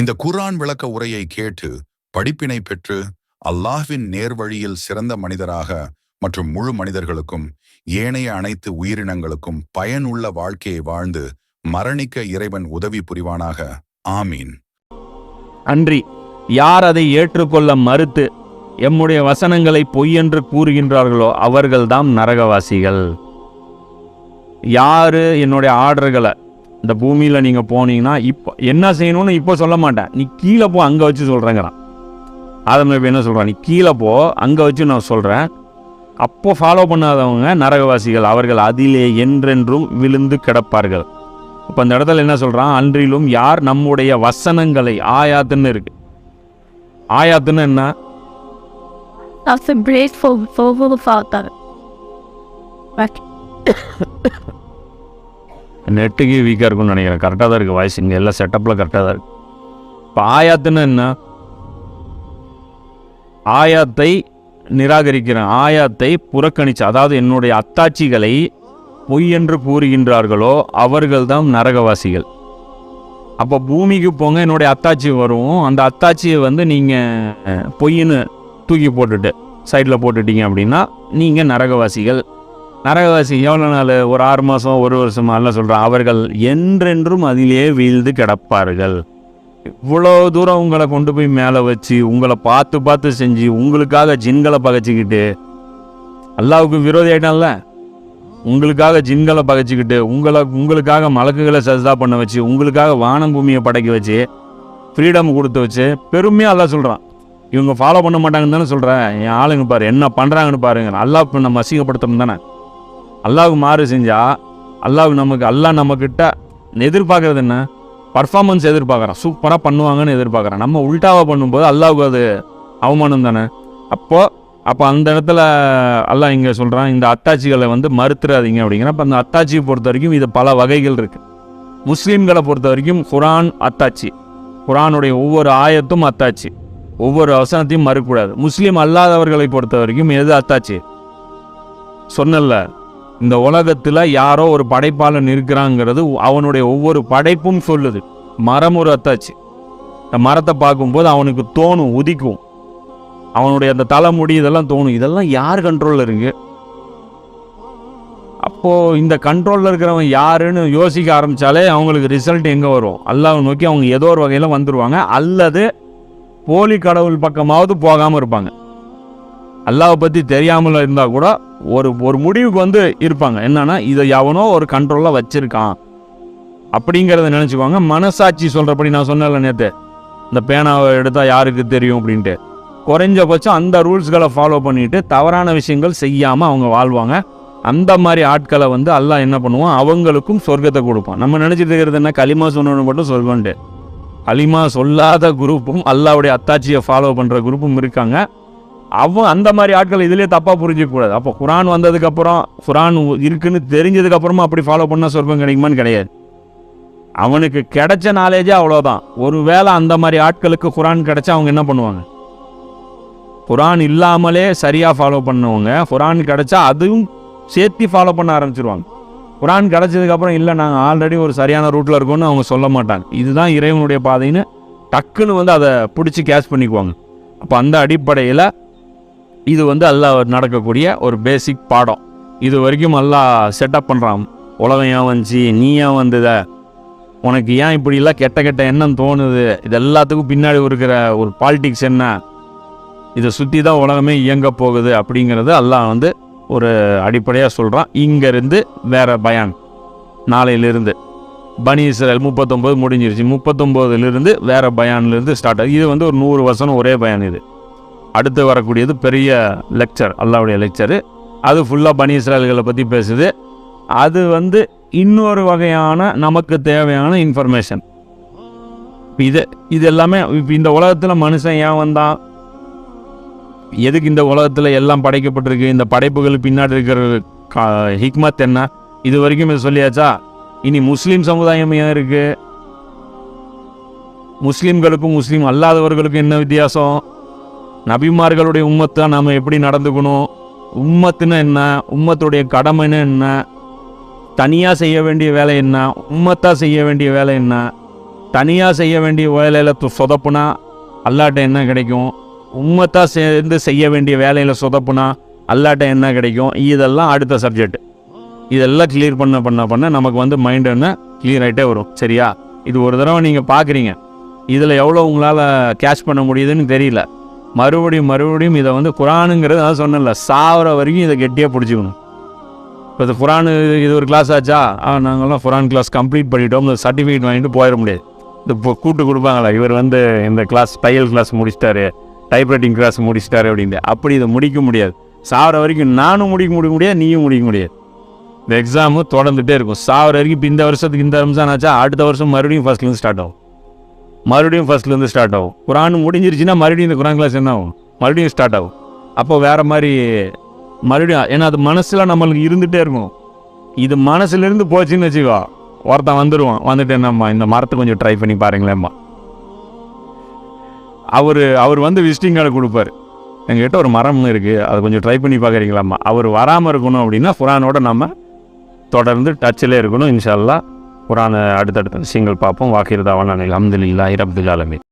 இந்த குர்ஆன் விளக்க உரையை கேட்டு படிப்பினை பெற்று அல்லாஹ்வின் நேர்வழியில் சிறந்த மனிதராக மற்றும் முழு மனிதர்களுக்கும் ஏனைய அனைத்து உயிரினங்களுக்கும் பயனுள்ள வாழ்க்கையை வாழ்ந்து மரணிக்க இறைவன் உதவி புரிவானாக. ஆமீன். அன்றி யார் அதை ஏற்றுக்கொள்ள மறுத்து எம்முடைய வசனங்களை பொய்யென்று கூறுகின்றார்களோ அவர்கள்தாம் நரகவாசிகள். யாரு என்னுடைய ஆர்டர்களை இந்த பூமியில் நீங்கள் போனீங்கன்னா இப்போ என்ன செய்யணும்னு இப்போ சொல்ல மாட்டேன். நீ கீழே போ அங்கே வச்சு சொல்கிறேங்கிறான் ஆதம் நபி என்ன சொல்கிறான் நீ கீழே போ அங்கே வச்சு நான் சொல்கிறேன் அப்போ ஃபாலோ பண்ணாதவங்க நரகவாசிகள் அவர்கள் அதிலே என்றென்றும் விழுந்து கிடப்பார்கள். இப்போ அந்த இடத்துல என்ன சொல்கிறான் அன்றிலும் யார் நம்முடைய வசனங்களை ஆயாத்துன்னு இருக்கு. ஆயாத்துன்னு என்ன? That's a grateful for the Father. But நெட்டுக்கு வீக்காக இருக்கும்னு நினைக்கிறேன். கரெக்டாக தான் இருக்குது வாய்ஸ் இங்கே எல்லாம் செட்டப்பில் கரெக்டாக தான் இருக்குது இப்போ ஆயாத்துன்னு என்ன? ஆயாத்தை நிராகரிக்கிறேன். ஆயாத்தை புறக்கணிச்சு அதாவது என்னுடைய அத்தாட்சிகளை பொய் என்று கூறுகின்றார்களோ அவர்கள்தான் நரகவாசிகள். அப்போ பூமிக்கு போங்க என்னுடைய அத்தாட்சி வரும். அந்த அத்தாட்சியை வந்து நீங்கள் பொய்ன்னு தூக்கி போட்டுட்டு சைடில் போட்டுட்டீங்க அப்படின்னா நீங்கள் நரகவாசிகள். நரகவாசி எவ்வளோ நாள்? ஒரு ஆறு மாதம் ஒரு வருஷமா எல்லாம் சொல்கிறேன் அவர்கள் என்றென்றும் அதிலே வீழ்ந்து கிடப்பார்கள். இவ்வளோ தூரம் உங்களை கொண்டு போய் மேலே வச்சு உங்களை பார்த்து பார்த்து செஞ்சு உங்களுக்காக ஜின்களை பகைச்சிக்கிட்டு அல்லாவுக்கு விரோதி ஆயிட்டான்ல? உங்களுக்காக ஜின்களை பகைச்சிக்கிட்டு உங்களை உங்களுக்காக மலக்குகளை சஜ்தா பண்ண வச்சு உங்களுக்காக வானம் பூமியை படைக்க வச்சு ஃப்ரீடம் கொடுத்து வச்சு பெருமையாக அல்லா சொல்கிறான் இவங்க ஃபாலோ பண்ண மாட்டாங்கன்னு தானே சொல்கிறேன் என் ஆளுங்க பாரு என்ன பண்ணுறாங்கன்னு பாருங்க. நல்லா நம்ம அசிங்கப்படுத்தணும் தானே. அல்லாவுக்கு மாறு செஞ்சால் அல்லாவுக்கு நமக்கு அல்லாஹ் நம்மக்கிட்ட எதிர்பார்க்கறது என்ன? பர்ஃபார்மன்ஸ் எதிர்பார்க்குறான். சூப்பராக பண்ணுவாங்கன்னு எதிர்பார்க்குறான். நம்ம உல்டாவாக பண்ணும்போது அல்லாவுக்கு அது அவமானம் தானே? அப்போது அப்போ அந்த இடத்துல அல்லாஹ் இங்கே சொல்கிறான் இந்த அத்தாட்சிகளை வந்து மறுத்துறாதீங்க அப்படிங்கிற அப்போ அந்த அத்தாட்சியை பொறுத்த வரைக்கும் இது பல வகைகள் இருக்குது முஸ்லீம்களை பொறுத்த வரைக்கும் குரான் அத்தாட்சி. குரானுடைய ஒவ்வொரு ஆயத்தும் அத்தாட்சி. ஒவ்வொரு வசனத்தையும் மறுக்கக்கூடாது. முஸ்லீம் அல்லாதவர்களை பொறுத்த வரைக்கும் எது அத்தாட்சி? சொன்னல இந்த உலகத்தில் யாரோ ஒரு படைப்பாளன் இருக்கிறாங்கிறது அவனுடைய ஒவ்வொரு படைப்பும் சொல்லுது. மரம் ஒரு அத்தாச்சு. இந்த மரத்தை பார்க்கும்போது அவனுக்கு தோணும் உதிக்கும். அவனுடைய அந்த தலைமுடி இதெல்லாம் தோணும். இதெல்லாம் யார் கண்ட்ரோலில் இருக்கு அப்போது இந்த கண்ட்ரோலில் இருக்கிறவன் யாருன்னு யோசிக்க ஆரம்பித்தாலே அவங்களுக்கு ரிசல்ட் எங்கே வரும்? அல்லாஹ் நோக்கி அவங்க ஏதோ ஒரு வகையில் வந்துடுவாங்க அல்லது போலி கடவுள் பக்கமாவது போகாமல் இருப்பாங்க. அல்லாவை பற்றி தெரியாமல் இருந்தால் கூட ஒரு ஒரு முடிவுக்கு வந்து இருப்பாங்க. என்னன்னா இதை எவனோ ஒரு கண்ட்ரோலில் வச்சுருக்கான் அப்படிங்கிறத நினச்சிக்குவாங்க. மனசாட்சி சொல்கிறபடி நான் சொன்னல நேற்று இந்த பேனாவை எடுத்தால் யாருக்கு தெரியும் அப்படின்ட்டு. குறைஞ்சபட்சம் அந்த ரூல்ஸ்களை ஃபாலோ பண்ணிட்டு தவறான விஷயங்கள் செய்யாமல் அவங்க வாழ்வாங்க. அந்த மாதிரி ஆட்களை வந்து எல்லாம் என்ன பண்ணுவான்? அவங்களுக்கும் சொர்க்கத்தை கொடுப்பான். நம்ம நினச்சிட்டு இருக்கிறது என்ன? களிமா சொன்னவனு மட்டும் சொர்க்கம்ட்டு களிமா சொல்லாத குரூப்பும் அல்லாவுடைய அத்தாட்சியை ஃபாலோ பண்ணுற குரூப்பும் இருக்காங்க. அவன் அந்த மாதிரி ஆட்கள் இதுலேயே தப்பாக புரிஞ்சிக்கக்கூடாது அப்போ குரான் வந்ததுக்கப்புறம் குரான் இருக்குன்னு தெரிஞ்சதுக்கப்புறமா அப்படி ஃபாலோ பண்ணால் சொர்க்கம் கிடைக்குமான்னு கிடையாது. அவனுக்கு கிடைச்ச நாலேஜே அவ்வளோதான் ஒரு வேளை அந்த மாதிரி ஆட்களுக்கு குரான் கிடைச்சா அவங்க என்ன பண்ணுவாங்க? குரான் இல்லாமலே சரியாக ஃபாலோ பண்ணவங்க குரான் கிடைச்சா அதுவும் சேர்த்து ஃபாலோ பண்ண ஆரம்பிச்சிருவாங்க. குரான் கிடைச்சதுக்கப்புறம் இல்லை நாங்கள் ஆல்ரெடி ஒரு சரியான ரூட்டில் இருக்கோம்னு அவங்க சொல்ல மாட்டாங்க. இதுதான் இறைவனுடைய பாதைன்னு டக்குன்னு வந்து அதை பிடிச்சி கேஷ் பண்ணிக்குவாங்க. அப்போ அந்த அடிப்படையில் இது வந்து அல்லாஹ் நடக்கக்கூடிய ஒரு பேசிக் பாடம். இது வரைக்கும் அல்லாஹ் செட்டப் பண்ணுறான் உலகம் ஏன் வந்துச்சு? நீ ஏன் வந்தத? உனக்கு ஏன் இப்படிலாம் கெட்ட கெட்ட எண்ணம் தோணுது? இது எல்லாத்துக்கும் பின்னாடி இருக்கிற ஒரு பாலிட்டிக்ஸ் என்ன? இதை சுற்றி தான் உலகமே இயங்க போகுது அப்படிங்கிறது அல்லாஹ் வந்து ஒரு அடிப்படையாக சொல்கிறான் இங்கேருந்து வேற பயான். நாளையிலிருந்து. பனி இஸ்ரேல் முப்பத்தொம்போது முடிஞ்சிருச்சு. முப்பத்தொம்போதுலேருந்து வேறு பயான்லேருந்து ஸ்டார்ட் ஆகுது. இது வந்து ஒரு நூறு வருஷம் ஒரே பயான் இது. அடுத்து வரக்கூடியது பெரிய லெக்சர் அல்லாவுடைய லெக்சரு அது ஃபுல்லாக பனி இஸ்ராயல்களை பற்றி பேசுது. அது வந்து இன்னொரு வகையான நமக்கு தேவையான இன்ஃபர்மேஷன் இது இது எல்லாமே இப்போ இந்த உலகத்தில் மனுஷன் ஏன் வந்தான்? எதுக்கு இந்த உலகத்தில் எல்லாம் படைக்கப்பட்டிருக்கு? இந்த படைப்புகள் பின்னாடி இருக்கிற கா ஹிக்மத் என்ன? இது வரைக்கும் இது சொல்லியாச்சா? இனி முஸ்லீம் சமுதாயம் ஏன் இருக்குது முஸ்லீம்களுக்கும் முஸ்லீம் அல்லாதவர்களுக்கும் என்ன வித்தியாசம்? நபிமார்களுடைய உம்மத்தை நாம் எப்படி நடந்துக்கணும்? உம்மத்துன்னு என்ன? உம்மத்துடைய கடமைன்னு என்ன? தனியாக செய்ய வேண்டிய வேலை என்ன? உம்மத்தாக செய்ய வேண்டிய வேலை என்ன? தனியாக செய்ய வேண்டிய வேலையில் சொதப்புனா அல்லாட்ட என்ன கிடைக்கும்? உம்மத்தாக சேர்ந்து செய்ய வேண்டிய வேலையில் சொதப்புனா அல்லாட்ட என்ன கிடைக்கும்? இதெல்லாம் அடுத்த சப்ஜெக்ட் இதெல்லாம் கிளியர் பண்ண பண்ண பண்ண நமக்கு வந்து மைண்ட் என்ன கிளியர் ஆகிட்டே வரும். சரியா? இது ஒரு தடவை நீங்கள் பார்க்குறீங்க இதில் எவ்வளோ உங்களால் கேஷ் பண்ண முடியுதுன்னு தெரியல. மறுபடியும் மறுபடியும் இதை வந்து குரானுங்கிறது அதான் சொன்னேன்ல சாவர வரைக்கும் இதை கெட்டியாக பிடிச்சிக்கணும். இப்போ இது குரானு இது ஒரு கிளாஸ் ஆச்சா? ஆ நாங்கள்லாம் குரான் கிளாஸ் கம்ப்ளீட் பண்ணிட்டோம். இந்த சர்டிஃபிகேட் வாங்கிட்டு போயிட முடியாது. இந்த இப்போ கூட்டு கொடுப்பாங்களா? இவர் வந்து இந்த கிளாஸ் தையல் கிளாஸ் முடிச்சிட்டாரு டைப்ரைட்டிங் கிளாஸ் முடிச்சிட்டாரு அப்படின்ட்டு. அப்படி இதை முடிக்க முடியாது. சாவர வரைக்கும் நானும் முடிக்க முடிய முடியாது நீயும் முடிக்க முடியாது. இந்த எக்ஸாமு தொடர்ந்துகிட்டே இருக்கும். சாவர வரைக்கும் இப்போ இந்த வருஷத்துக்கு இந்த வருஷம் ஆச்சா? அடுத்த வருஷம் மறுபடியும் ஃபஸ்ட்லேருந்து ஸ்டார்ட் ஆகும். மறுபடியும் ஃபர்ஸ்ட்லேருந்து ஸ்டார்ட் ஆகும். குரான் முடிஞ்சிருச்சுன்னா மறுபடியும் இந்த குரான் கிளாஸ் என்ன ஆகும்? மறுபடியும் ஸ்டார்ட் ஆகும். அப்போ வேறு மாதிரி மறுபடியும் ஏன்னா அது மனசில் நம்மளுக்கு இருந்துகிட்டே இருக்கும். இது மனசுலேருந்து போச்சுன்னு வச்சுக்கோ ஒருத்தன் வந்துடுவான் வந்துட்டு என்னம்மா இந்த மரத்தை கொஞ்சம் ட்ரை பண்ணி பாருங்களேம்மா. அவர் அவர் வந்து விசிட்டிங் கார்டு கொடுப்பார். எங்ககிட்ட ஒரு மரம் இருக்குது அதை கொஞ்சம் ட்ரை பண்ணி பார்க்குறீங்களாம்மா அவர் வராமல் இருக்கணும் அப்படின்னா குரானோட நம்ம தொடர்ந்து டச்சில் இருக்கணும் இன்ஷா குரான அடுத்தடுத்த விஷயங்கள் பார்ப்போம். வாக்கிரதாவான அலமதுல்லா ரப்துல் ஆலமீன்.